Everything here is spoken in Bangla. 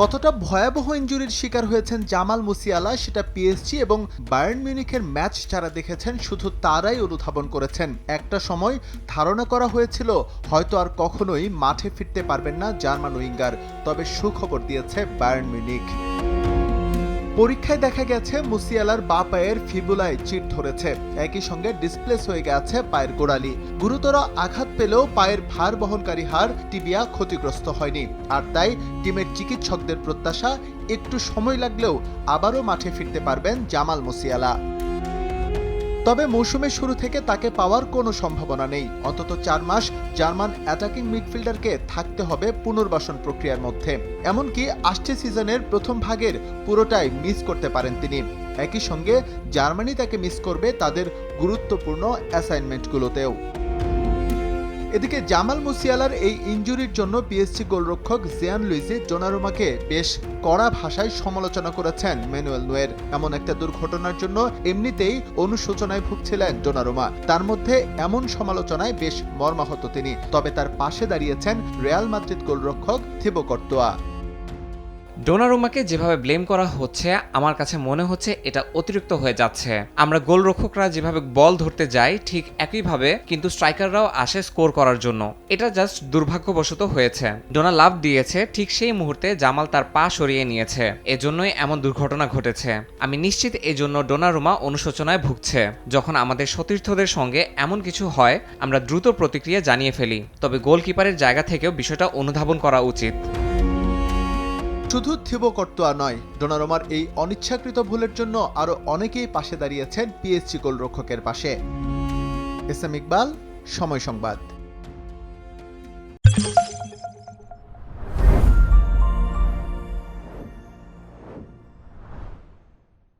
কতটা ভয়াবহ ইঞ্জুরির শিকার হয়েছেন জামাল মুসিয়ালা সেটা পিএসজি এবং বায়ার্ন মিউনিখের ম্যাচ যারা দেখেছেন, শুধু তারাই অনুধাবন করেছেন। একটা সময় ধারণা করা হয়েছিল, হয়তো আর কখনোই মাঠে ফিরতে পারবেন না জার্মান উইঙ্গার, তবে সুখবর দিয়েছে বায়ার্ন মিউনিখ পরীক্ষায় দেখা গেছে, মুসিয়ালার বা পায়ের ফিবুলায় চিট ধরেছে। একই সঙ্গে ডিসপ্লেস হয়ে গেছে পায়ের গোড়ালি। গুরুতর আঘাত পেলেও পায়ের ভার বহনকারী হার টিবিয়া ক্ষতিগ্রস্ত হয়নি। আর তাই টিমের চিকিৎসকদের প্রত্যাশা, একটু সময় লাগলেও আবারও মাঠে ফিরতে পারবেন জামাল মুসিয়ালা। তবে মৌসুমের শুরু থেকে তাকে পাওয়ার কোনো সম্ভাবনা নেই। অন্তত চার মাস জার্মান অ্যাটাকিং মিডফিল্ডারকে থাকতে হবে পুনর্বাসন প্রক্রিয়ার মধ্যে। এমনকি আসছে সিজনের প্রথম ভাগের পুরোটাই মিস করতে পারেন তিনি। একই সঙ্গে জার্মানি তাকে মিস করবে তাদের গুরুত্বপূর্ণ অ্যাসাইনমেন্টগুলোতেও। এদিকে জামাল মুসিয়ালার এই ইঞ্জুরির জন্য পিএসসি গোলরক্ষক জিয়ান লুইজি জোনারোমাকে বেশ কড়া ভাষায় সমালোচনা করেছেন ম্যানুয়েল নোয়ের। এমন একটা দুর্ঘটনার জন্য এমনিতেই অনুশোচনায় ভুগছিলেন জোনারোমা। তার মধ্যে এমন সমালোচনায় বেশ মর্মাহত তিনি। তবে তার পাশে দাঁড়িয়েছেন রিয়াল মাদ্রিদ গোলরক্ষক থিবো কর্তোয়া। ডোনারুমাকে যেভাবে ব্লেম করা হচ্ছে, আমার কাছে মনে হচ্ছে এটা অতিরিক্ত হয়ে যাচ্ছে। আমরা গোলরক্ষকরা যেভাবে বল ধরতে যাই, ঠিক একইভাবে কিন্তু স্ট্রাইকাররাও আসে স্কোর করার জন্য। এটা জাস্ট দুর্ভাগ্যবশত হয়েছে। ডোনা লাভ দিয়েছে, ঠিক সেই মুহূর্তে জামাল তার পা সরিয়ে নিয়েছে। এজন্যই এমন দুর্ঘটনা ঘটেছে। আমি নিশ্চিত এজন্য ডোনারুমা অনুশোচনায় ভুগছে। যখন আমাদের সতীর্থদের সঙ্গে এমন কিছু হয়, আমরা দ্রুত প্রতিক্রিয়া জানিয়ে ফেলি। তবে গোলকিপারের জায়গা থেকেও বিষয়টা অনুধাবন করা উচিত। শুধু থিবো কর্তোয়া নয়, ডোনারোমার এই অনিচ্ছাকৃত ভুলের জন্য আরও অনেকেই পাশে দাঁড়িয়েছেন পিএসসি গোলরক্ষকের পাশে। এস এম ইকবাল, সময় সংবাদ।